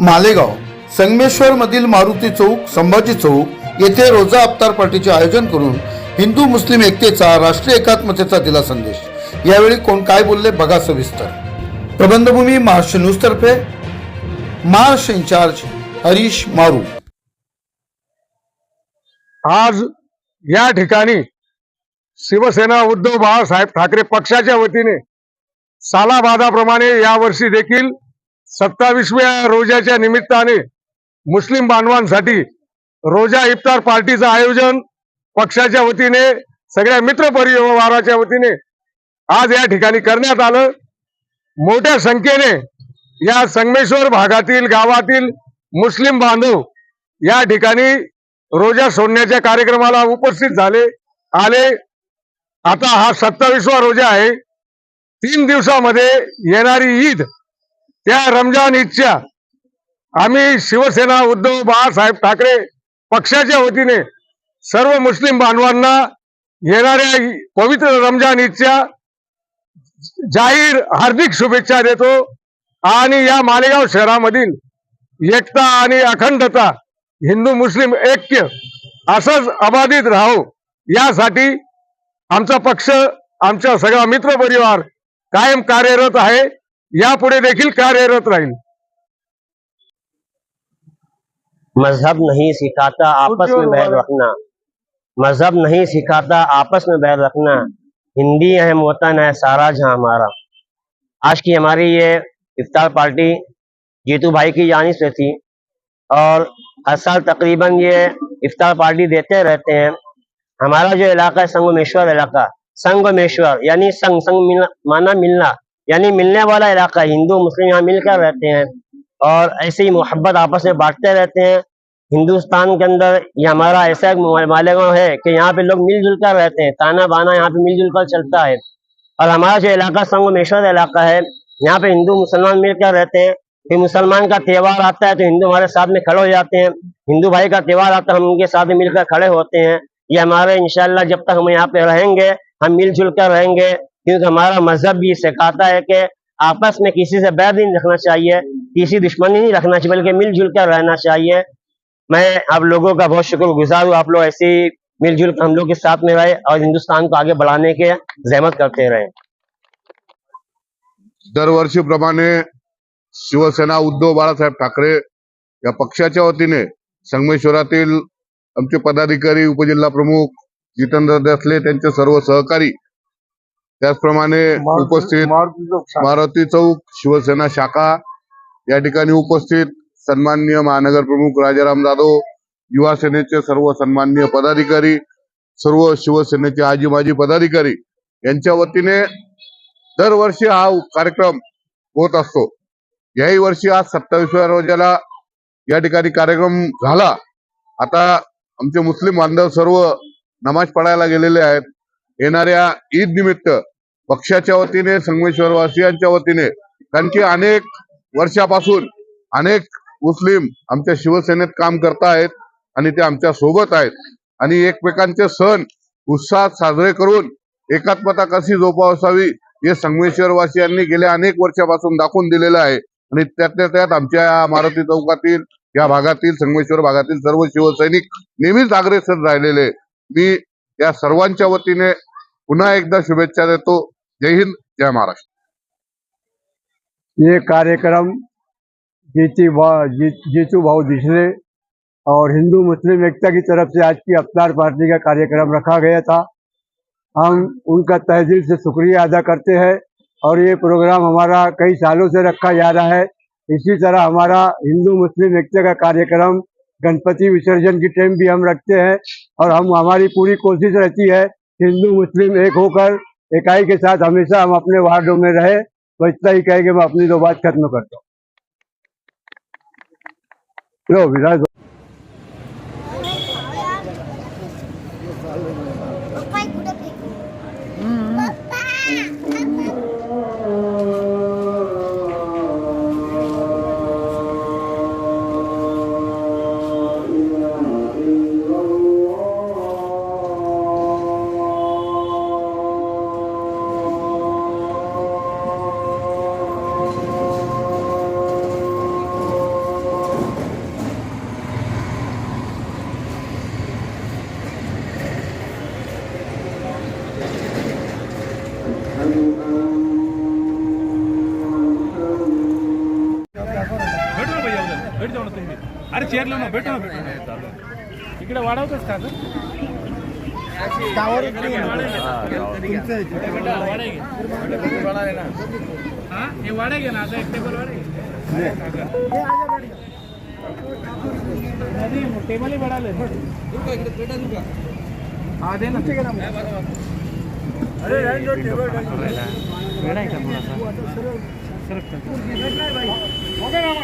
मालेगाव संगमेश्वर मधील मारुती चौक संभाजी चौक येथे रोजा अफ्तार पार्टीचे आयोजन करून हिंदू मुस्लिम एकतेचा राष्ट्रीय एकात्मतेचा दिला संदेश. यावेळी कोण काय बोलले बघा सविस्तर. प्रबंधभूमी महाराष्ट्र न्यूज तर्फे महाराष्ट्र इन्चार्ज हरीश मारू. आज या ठिकाणी शिवसेना उद्धव बाळासाहेब ठाकरे पक्षाच्या वतीने सालाबादाप्रमाणे यावर्षी देखील सत्तावीसव्या रोजाच्या निमित्ताने मुस्लिम बांधवांसाठी रोजा इफ्तार पार्टीचं आयोजन पक्षाच्या वतीने सगळ्या मित्र परिवाराच्या वतीने आज या ठिकाणी करण्यात आलं. मोठ्या संख्येने या संगमेश्वर भागातील गावातील मुस्लिम बांधव या ठिकाणी रोजा सोडण्याच्या कार्यक्रमाला उपस्थित झाले आले. आता हा सत्तावीसवा रोजा आहे. तीन दिवसामध्ये येणारी ईद त्या रमजान ईदच्या आम्ही शिवसेना उद्धव बाळासाहेब ठाकरे पक्षाच्या वतीने सर्व मुस्लिम बांधवांना येणाऱ्या पवित्र रमजान ईदच्या जाहीर हार्दिक शुभेच्छा देतो आणि या मालेगाव शहरामधील एकता आणि अखंडता हिंदू मुस्लिम ऐक्य असंच अबाधित राहो यासाठी आमचा पक्ष आमचा सगळा मित्र परिवार कायम कार्यरत आहे. यापुढे देखील कार्यरत राहील मज़हब नहीं सिखाता, आपस में बैर रखना। मज़हब नहीं सिखाता, आपस में बैर रखना। हिंदी अहम वतन है, सारा जहाँ हमारा। आज की हमारी ये इफ्तार पार्टी जीतू भाई की जानी से थी और हर साल तकरीबन ये इफ्तार पार्टी देते रहते हैं। हमारा जो इलाका है, संगमेश्वर इलाका। संगमेश्वर, यानी संग संग मिलना, माना मिलना। यानी मिलने वाला इलाका। हिंदू, मुस्लिम यहाँ मिलकर रहते हैं और ऐसे ही मोहब्बत आपस में बांटते रहते हैं। हिंदुस्तान के अंदर ये हमारा ऐसा मालेगांव है कि यहाँ पे लोग मिलजुल कर रहते हैं ताना बाना यहाँ पे मिलजुल कर चलता है। और हमारा जो इलाका, संगमेश्वर इलाका है, यहाँ पे हिंदू, मुसलमान मिलकर रहते हैं। फिर मुसलमान का त्योहार आता है तो हिंदू हमारे साथ में खड़े हो जाते हैं। हिंदू भाई का त्यौहार आता है, हम उनके साथ में मिलकर खड़े होते हैं। ये हमारे इंशाल्लाह जब तक हम यहाँ पे रहेंगे, हम मिलजुल कर रहेंगे। क्योंकि हमारा मज़हब भी सिखाता है कि आपस में किसी से बैर नहीं रखना चाहिए, किसी दुश्मनी नहीं रखना चाहिए, बल्कि मिलजुल कर रहना चाहिए। मैं आप लोगों का बहुत शुक्रगुजार हूँ, आप लोग ऐसे ही मिलजुल हम लोग के साथ में रहे और हिंदुस्तान को आगे बढ़ाने के जहमत करते रहे। दरवर्षीप्रमाणे शिवसेना उद्धव बाळासाहेब ठाकरे या पक्षाच्या वतीने संगमेश्वरातील आमचे पदाधिकारी, उपजिल्हा प्रमुख जितेंद्र देसले सर्व सहकारी त्याचप्रमाणे उपस्थित मारुती चौक शिवसेना शाखा. या ठिकाणी उपस्थित सन्माननीय महानगर प्रमुख राजाराम जाधव युवा सेनेचे सर्व सन्माननीय पदाधिकारी सर्व शिवसेनेचे आजी माजी पदाधिकारी यांच्या वतीने दरवर्षी हा कार्यक्रम होत असतो. याही वर्षी आज सत्तावीसव्या रोजाला या ठिकाणी कार्यक्रम झाला. आता आमचे मुस्लिम बांधव सर्व नमाज पडायला गेलेले आहेत. येणाऱ्या ईद निमित्त पक्षाच्या वतीने संगमेश्वर वासियांच्या वतीने कारण की अनेक वर्षापासून अनेक मुस्लिम आमच्या शिवसेनेत काम करतायत आणि ते आमच्यासोबत आहेत. आणि एकमेकांचे सण उत्साहात साजरे करून एकात्मता कशी जोपासावी हे संगमेश्वर वासियांनी गेल्या अनेक वर्षापासून दाखवून दिलेलं आहे. आणि त्यातल्या त्यात आमच्या या मारुती चौकातील या भागातील संगमेश्वर भागातील सर्व शिवसैनिक नेहमीच अग्रेसर राहिलेले. मी या सर्वांच्या वतीने पुन्हा एकदा शुभेच्छा देतो जय हिंद जय महाराष्ट्र। ये कार्यक्रम जीती जी, जीतू भाऊ दिसले और हिंदू मुस्लिम एकता की तरफ़ से आज की अफ्तार पार्टी का कार्यक्रम रखा गया था। हम उनका तहे दिल से शुक्रिया अदा करते हैं और ये प्रोग्राम हमारा कई सालों से रखा जा रहा है। इसी तरह हमारा हिंदू मुस्लिम एकता का कार्यक्रम गणपति विसर्जन की टाइम भी हम रखते हैं और हम हमारी पूरी कोशिश रहती है हिंदू मुस्लिम एक होकर इकाई के साथ हमेशा हम अपने वार्डो में रहे तो इतना ही कह के मैं अपनी दो बात खत्म करता हूँ। चेअरला ना भेटू ना भेटू इकडे वाढवतोच का हे वाडा घे ना आता एक टेबल वाडा टेबल ही बढ़ाले हाँ दे ना अरे टेबल बेड़ा है थोड़ा सा सरक हो गया मामा